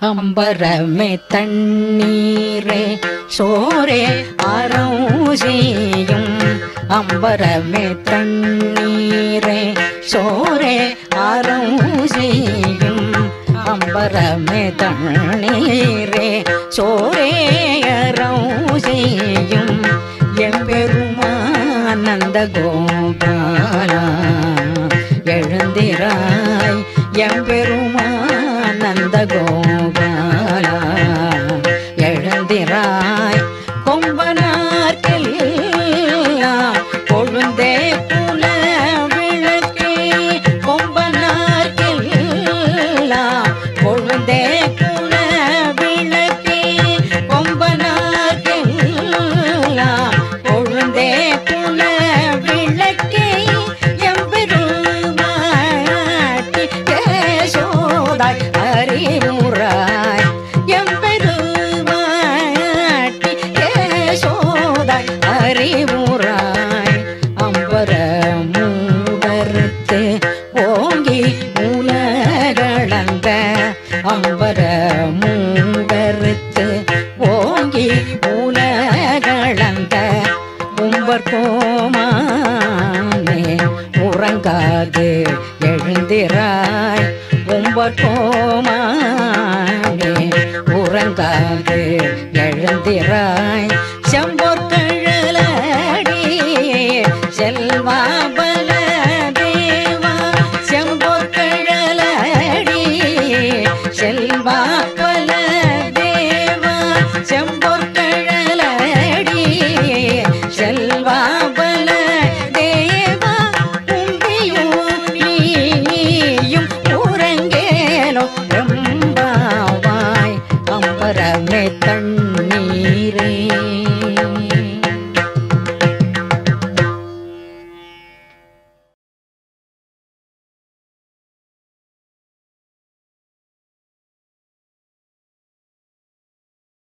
அம்பரமே தண்ணீரே சோரே அறம் செய்யும் அம்பரமே தண்ணீரே சோரே அறம் செய்யும் அம்பரமே தண்ணீரே சோரே அறம் செய்யும் எம்பெருமானந்த கோபாலா எழுந்திராய். எம்பெருமானந்த கோபாலா கேசோதாய் அறிவுராய் எம்பெருமாட்டி கேசோதாய் அறிவுராய் அம்பர மூடறுத்து ஓங்கி உலகளந்த அம்பர மூடறுத்து ஓங்கி உலகளந்த உம்பர் கோமானே உறங்காது எழுந்திராய் உம்பர் உறங்காது எழுந்திராய் செம்போர் கழலடி தன்